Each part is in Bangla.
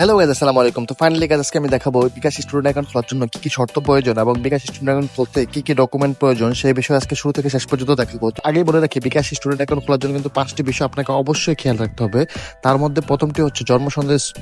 হ্যালো গাইজ আসসালামু আলাইকুম তো ফাইনালি গাইজ আজকে আমি দেখাবো বিকাশ স্টুডেন্ট অ্যাকাউন্ট খোলার জন্য কি কি শর্ত প্রয়োজন এবং বিকাশ স্টুডেন্ট অ্যাকাউন্ট খুলতে কি কি ডকুমেন্ট প্রয়োজন, সেই বিষয়ে আজকে শুরু থেকে শেষ পর্যন্ত দেখাবো। তো আগেই বলে রাখি, বিকাশ স্টুডেন্ট অ্যাকাউন্ট খোলার জন্য কিন্তু পাঁচটি বিষয় আপনাকে অবশ্যই খেয়াল রাখতে হবে। তার মধ্যে প্রথমটি হচ্ছে জন্ম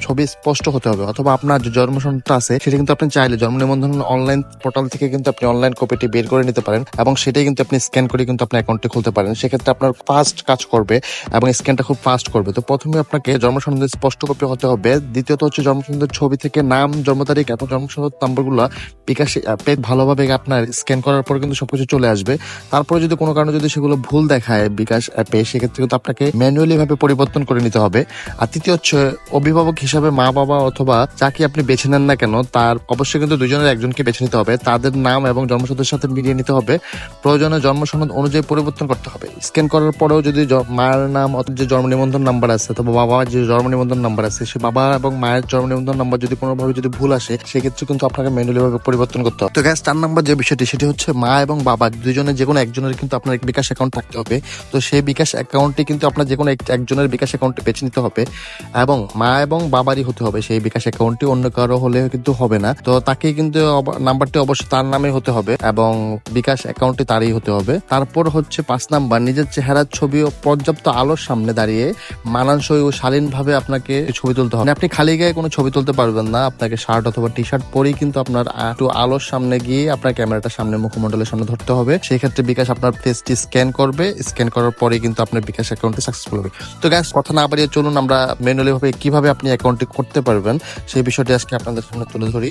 ছবি স্পষ্ট হতে হবে অথবা আপনার যে জন্ম আছে, সেটা কিন্তু আপনি চাইলে জন্ম নিবন্ধন অনলাইন পোর্টাল থেকে কিন্তু আপনি অনলাইন কপিটি বের করে নিতে পারেন এবং সেটাই কিন্তু আপনি স্ক্যান করে কিন্তু আপনার অ্যাকাউন্টটি খুলতে পারেন। সেক্ষেত্রে আপনার ফাস্ট কাজ করবে এবং স্ক্যানটা খুব ফাস্ট করবে। তো প্রথমে আপনাকে জন্ম স্পষ্ট কপি হতে হবে। দ্বিতীয়ত হচ্ছে জন্ম সনদের ছবি থেকে নাম, জন্ম তারিখ এবং জন্ম সনদ নাম্বারগুলো বিকাশে অ্যাপে ভালোভাবে আপনার স্ক্যান করার পর কিন্তু সবকিছু চলে আসবে। তারপরে যদি কোনো কারণে যদি সেগুলো ভুল দেখায় বিকাশ অ্যাপে সেক্ষেত্রে কিন্তু আপনাকে ম্যানুয়ালি ভাবে পরিবর্তন করে নিতে হবে। আর তৃতীয় হচ্ছে, অভিভাবক হিসাবে মা, বাবা অথবা যাকে আপনি বেছে নেন না কেন, তার অবশ্যই কিন্তু দুজনের একজনকে বেছে নিতে হবে। তাদের নাম এবং জন্মসনদের সাথে মিলিয়ে নিতে হবে। প্রয়োজনে জন্ম সনদ অনুযায়ী পরিবর্তন করতে হবে। স্ক্যান করার পরেও যদি মায়ের নাম অথবা যে জন্ম নিবন্ধন নাম্বার আছে, অথবা বাবার যে জন্ম নিবন্ধন নাম্বার আছে, সে বাবা এবং মায়ের জন্ম নিবন্ধন নাম্বার যদি কোনোভাবে যদি ভুল আসে, সেক্ষেত্রে কিন্তু আপনাকে ম্যানুয়ালি ভাবে পরিবর্তন করতে হবে। তো গ্যাস চার নাম্বার যে বিষয়টি, সেটি হচ্ছে মা এবং বাবা, দুজনের যে কোনো একজনের কিন্তু আপনার বিকাশ অ্যাকাউন্ট থাকতে হবে। তো সেই বিকাশ অ্যাকাউন্টটি কিন্তু আপনার যে কোনো একজনের বিকাশ অ্যাকাউন্টে বেছে নিতে হবে এবং মা এবং বাবারই হতে হবে সেই বিকাশ অ্যাকাউন্টটি অন্য কারও হলে কিন্তু হবে না। তো তাকে কিন্তু নাম্বারটি অবশ্যই তার নামে হতে হবে এবং বিকাশ অ্যাকাউন্টটি তারই হতে হবে। তারপর হচ্ছে পাঁচ নাম্বার, নিজের চেহারার ছবি ও পর্যাপ্ত আলোর সামনে দাঁড়িয়ে মানানসই ও শালীনভাবে আপনাকে ছবি তুলতে হবে। আপনি খালি গায়ে কোনো ছবি তুলতে পারবেন না। আপনাকে শার্ট অথবা টি শার্ট পরেই কিন্তু আপনার একটু আলোর সামনে গিয়ে আপনার ক্যামেরাটা সামনে মুখমন্ডলের সামনে ধরতে হবে। সেই ক্ষেত্রে বিকাশ আপনার ফেসটি স্ক্যান করবে। স্ক্যান করার পরে কিন্তু আপনার বিকাশ অ্যাকাউন্টে সাকসেসফুল হবে। তো গ্যাস কথা না বাড়িয়ে চলুন, আমরা ম্যানুয়ালি ভাবে কীভাবে আপনি অ্যাকাউন্টটি করতে পারবেন, সেই বিষয়টি আজকে আপনাদের সামনে তুলে ধরি।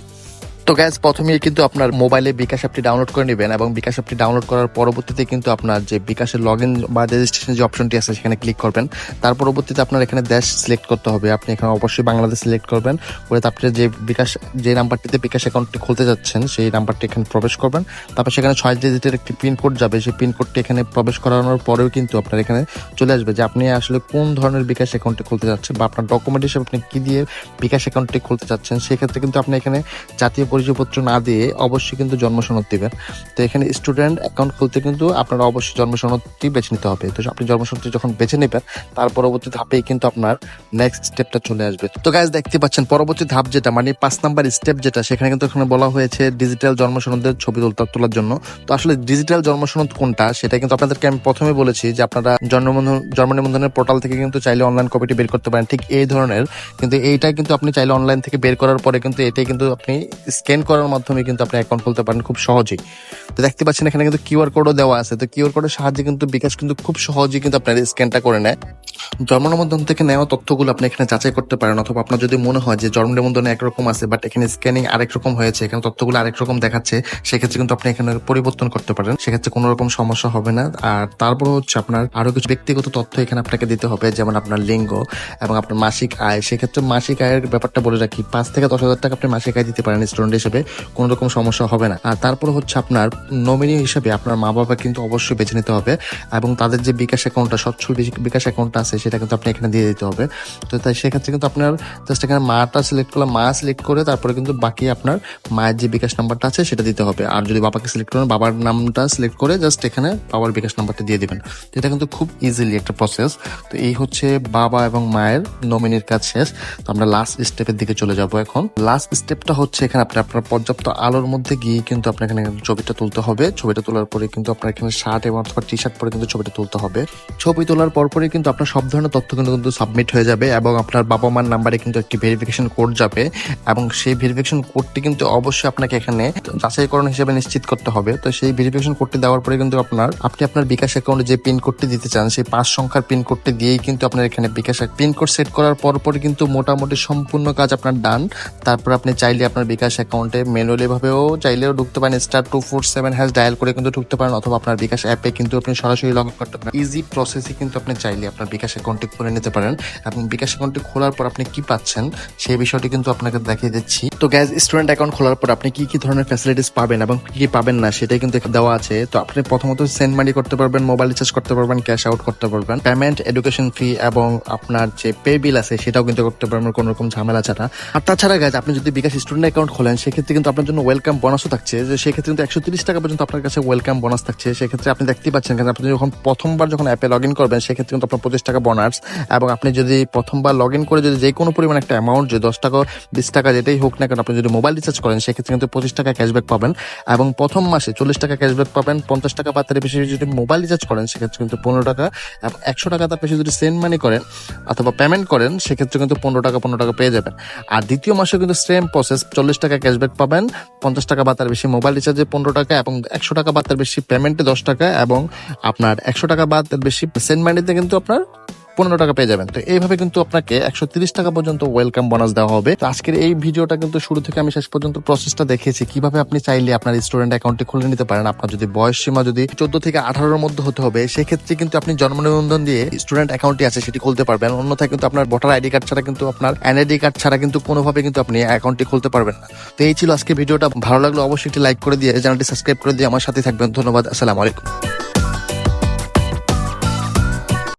তো গ্যাস প্রথমেই কিন্তু আপনার মোবাইলে বিকাশ অ্যাপটি ডাউনলোড করে নেবেন এবং বিকাশ অ্যাপটি ডাউনলোড করার পরবর্তীতে কিন্তু আপনার যে বিকাশের লগ ইন বা রেজিস্ট্রেশন যে অপশনটি আছে, সেখানে ক্লিক করবেন। তার পরবর্তীতে আপনার এখানে দেশ সিলেক্ট করতে হবে। আপনি এখানে অবশ্যই বাংলাদেশ সিলেক্ট করবেন। করে তারপরে যে বিকাশ, যে নাম্বারটিতে বিকাশ অ্যাকাউন্টটি খুলতে যাচ্ছেন, সেই নাম্বারটি এখানে প্রবেশ করবেন। তারপর সেখানে ছয় ডিজিটের একটি পিন কোড যাবে। সেই পিন কোডটি এখানে প্রবেশ করানোর পরেও কিন্তু আপনার এখানে চলে আসবে যে আপনি আসলে কোন ধরনের বিকাশ অ্যাকাউন্টটি খুলতে যাচ্ছেন বা আপনার ডকুমেন্ট হিসেবে আপনি কী দিয়ে বিকাশ অ্যাকাউন্টটি খুলতে চাচ্ছেন সেক্ষেত্রে কিন্তু আপনি এখানে জাতীয় পরিচয়পত্র না দিয়ে অবশ্যই কিন্তু জন্ম সনদ দিবেন। তো এখানে স্টুডেন্ট অ্যাকাউন্ট খুলতে কিন্তু আপনার অবশ্যই জন্ম সনদটি বেছে নিতে হবে। তো আপনি জন্ম সনদটি যখন বেছে নেবেন, তার পরবর্তী ধাপেই কিন্তু আপনার নেক্সট স্টেপটা চলে আসবে। তো গাইজ দেখতে পাচ্ছেন পরবর্তী ধাপ যেটা মানে পাঁচ নাম্বার স্টেপ যেটা, সেখানে কিন্তু এখানে বলা হয়েছে ডিজিটাল জন্ম সনদের ছবি তুলতে, তোলার জন্য। তো আসলে ডিজিটাল জন্ম সনদ কোনটা, সেটা কিন্তু আপনাদেরকে আমি প্রথমে বলেছি যে আপনারা জন্মবন্ধন, জন্ম নিবন্ধনের পোর্টাল থেকে কিন্তু চাইলে অনলাইন কপিটি বের করতে পারেন। ঠিক এই ধরনের, কিন্তু এইটা কিন্তু আপনি চাইলে অনলাইন থেকে বের করার পরে কিন্তু এটাই কিন্তু আপনি স্ক্যান করার মাধ্যমে কিন্তু আপনি অ্যাকাউন্ট খুলতে পারেন খুব সহজেই। তো দেখতে পাচ্ছেন এখানে কিন্তু কিউআর কোডও দেওয়া আছে। তো কিউআর কোডের সাহায্যে কিন্তু বিকাশ কিন্তু খুব সহজেই কিন্তু আপনার স্ক্যানটা করে নেয়। জন্ম নিবন্ধন থেকে নেওয়া তথ্যগুলো আপনি এখানে যাচাই করতে পারেন অথবা আপনার যদি মনে হয় যে জন্ম নিবন্ধনে একরকম আছে বাট এখানে স্ক্যানিং আরেক রকম হয়েছে, এখানে তথ্যগুলো আরেক রকম দেখাচ্ছে, সেক্ষেত্রে কিন্তু আপনি এখানে পরিবর্তন করতে পারেন। সেক্ষেত্রে কোনো রকম সমস্যা হবে না। আর তারপর হচ্ছে আপনার আরও কিছু ব্যক্তিগত তথ্য এখানে আপনাকে দিতে হবে, যেমন আপনার লিঙ্গ এবং আপনার মাসিক আয়। সেক্ষেত্রে মাসিক আয়ের ব্যাপারটা বলে রাখি, পাঁচ থেকে দশ হাজার টাকা আপনি মাসিক আয় দিতে পারেন স্টুডেন্ট হিসেবে কোনো রকম সমস্যা হবে না। আর তারপর হচ্ছে আপনার নমিনি হিসেবে আপনার মা বাবা কিন্তু অবশ্যই বেছে নিতে হবে এবং তাদের যে বিকাশ অ্যাকাউন্টটা সচ্ছল বিকাশ অ্যাকাউন্টটা আছে, সেটা কিন্তু আপনি এখানে দিয়ে দিতে হবে। তো তাই সেক্ষেত্রে কিন্তু আপনার জাস্ট এখানে মাটা সিলেক্ট করলে মা সিলেক্ট করে তারপরে কিন্তু বাকি আপনার মায়ের যে বিকাশ নাম্বারটা আছে, সেটা দিতে হবে। আর যদি বাবাকে সিলেক্ট করেন, বাবার নামটা সিলেক্ট করে জাস্ট এখানে বাবার বিকাশ নাম্বারটা দিয়ে দেবেন। এটা কিন্তু খুব ইজিলি একটা প্রসেস তো এই হচ্ছে বাবা এবং মায়ের নমিনির কাজ শেষ। তো আমরা লাস্ট স্টেপের দিকে চলে যাব এখন। লাস্ট স্টেপটা হচ্ছে এখানে আপনি আপনার পর্যাপ্ত আলোর মধ্যে গিয়ে কিন্তু আপনার এখানে ছবিটা তুলতে হবে। ছবিটা তোলার পরে কিন্তু আপনার এখানে শার্ট এবং অথবা টি শার্ট পরে কিন্তু ছবিটা তুলতে হবে। ছবি তোলার পর পরপরই কিন্তু আপনার সব ধরনের তথ্য কিন্তু কিন্তু সাবমিট হয়ে যাবে এবং আপনার বাবা মার নাম্বারে কিন্তু একটি ভেরিফিকেশন কোড যাবে এবং সেই ভেরিফিকেশন কোডটি কিন্তু অবশ্যই আপনাকে এখানে যাচাইকরণ হিসেবে নিশ্চিত করতে হবে। তো সেই ভেরিফিকেশন কোডটি দেওয়ার পরে কিন্তু আপনার, আপনি আপনার বিকাশ অ্যাকাউন্টে যে পিন কোডটি দিতে চান, সেই পাঁচ সংখ্যার পিন কোডটি দিয়েই কিন্তু আপনার এখানে বিকাশ পিন কোড সেট করার পর পরই কিন্তু মোটামুটি সম্পূর্ণ কাজ আপনার ডান তারপর আপনি চাইলে আপনার বিকাশ অ্যাকাউন্টে ম্যানুয়ালি ভাবেও চাইলেও ঢুকতে পারেন star two four seven hash dial করে কিন্তু ঢুকতে পারেন অথবা আপনার বিকাশ অ্যাপে কিন্তু আপনি সরাসরি লগ ইন করতে পারেন। ইজি প্রসেসে কিন্তু আপনি চাইলে আপনার বিকাশ অ্যাকাউন্টটি খুলে নিতে পারেন। এবং বিকাশ অ্যাকাউন্টটি খোলার পর আপনি কি পাচ্ছেন সেই বিষয়টি কিন্তু আপনাকে দেখিয়ে দিচ্ছি। তো গ্যাস স্টুডেন্ট অ্যাকাউন্ট খোলার পর আপনি কি কি ধরনের ফ্যাসিলিটিস পাবেন এবং কি কি পাবেন না সেটাই কিন্তু দেওয়া আছে। তো আপনি প্রথমত সেন্ড মানি করতে পারবেন মোবাইল রিচার্জ করতে পারবেন ক্যাশ আউট করতে পারবেন। পেমেন্ট এডুকেশন ফি এবং আপনার যে পে বিল আছে সেটাও কিন্তু করতে পারবেন, কোনো রকম ঝামেলা ছাড়া। আর তাছাড়া গ্যাস আপনি যদি বিকাশ স্টুডেন্ট অ্যাকাউন্ট খোলেন সেক্ষেত্রে কিন্তু আপনার জন্য ওয়েলকাম বোনাসও থাকছে। যে সেক্ষেত্রে কিন্তু একশো তিরিশ টাকা পর্যন্ত আপনার কাছে ওয়েলকাম বোনাস থাকছে। সেক্ষেত্রে আপনি দেখতেই পাচ্ছেন কারণ আপনি যখন প্রথমবার যখন অ্যাপে লগ ইন করবেন, সেক্ষেত্রে কিন্তু আপনার পঁচিশ টাকা বোনাস এবং আপনি যদি প্রথমবার লগ ইন করে যদি যে কোনো পরিমাণ একটা অ্যামাউন্ট যে দশ টাকা, বিশ টাকা, যেটাই হোক না কেন আপনি যদি মোবাইল রিচার্জ করেন, সেক্ষেত্রে কিন্তু পঁচিশ টাকা ক্যাশব্যাক পাবেন। এবং প্রথম মাসে চল্লিশ টাকা ক্যাশব্যাক পাবেন, পঞ্চাশ টাকা বা তার বেশি যদি মোবাইল রিচার্জ করেন, সেক্ষেত্রে কিন্তু পনেরো টাকা এবং একশো টাকা তার বেশি যদি সেন্ড মানি করেন অথবা পেমেন্ট করেন, সেক্ষেত্রে কিন্তু পনেরো টাকা পনেরো টাকা পেয়ে যাবেন। আর দ্বিতীয় মাসে কিন্তু সেম প্রসেস চল্লিশ টাকা ক্যাশব্যাক পাবেন। পঞ্চাশ টাকা বা তার বেশি মোবাইল রিচার্জে পনেরো টাকা এবং একশো টাকা বা তার বেশি পেমেন্টে দশ টাকা এবং আপনার একশো টাকা বা তার বেশি সেন্ট মানিতে কিন্তু আপনার পনেরো টাকা পেয়ে যাবেন। তো এইভাবে কিন্তু আপনাকে একশো টাকা পর্যন্ত ওয়েলকাম বোনাস দেওয়া হবে। তো আজকের এই ভিডিওটা কিন্তু শুরু থেকে আমি শেষ পর্যন্ত প্রসেসটা দেখিয়েছি কীভাবে আপনি চাইলে আপনার স্টুডেন্ট অ্যাকাউন্টটি খুলে নিতে পারেন? আপনার যদি বয়স সীমা যদি চোদ্দ থেকে আঠারোর মধ্যে হতে হবে, সেক্ষেত্রে কিন্তু আপনি জন্ম নিবন্ধন দিয়ে স্টুডেন্ট অ্যাকাউন্টটি আছে, সেটি খুলতে পারবেন। অন্যথায় কিন্তু আপনার ভোটার আইডি কার্ড ছাড়া কিন্তু আপনার এনআইডি কার্ড ছাড়া কিন্তু কোনোভাবে কিন্তু আপনি অ্যাকাউন্টটি খুলতে পারবেন না। তো এই ছিল আজকে ভিডিওটা। ভালো লাগল অবশ্যই একটি লাইক করে দিয়ে, চ্যানেলটি সাবস্ক্রাইব করে দিয়ে আমার সাথে থাকবেন। ধন্যবাদ। আসসালামু আলাইকুম।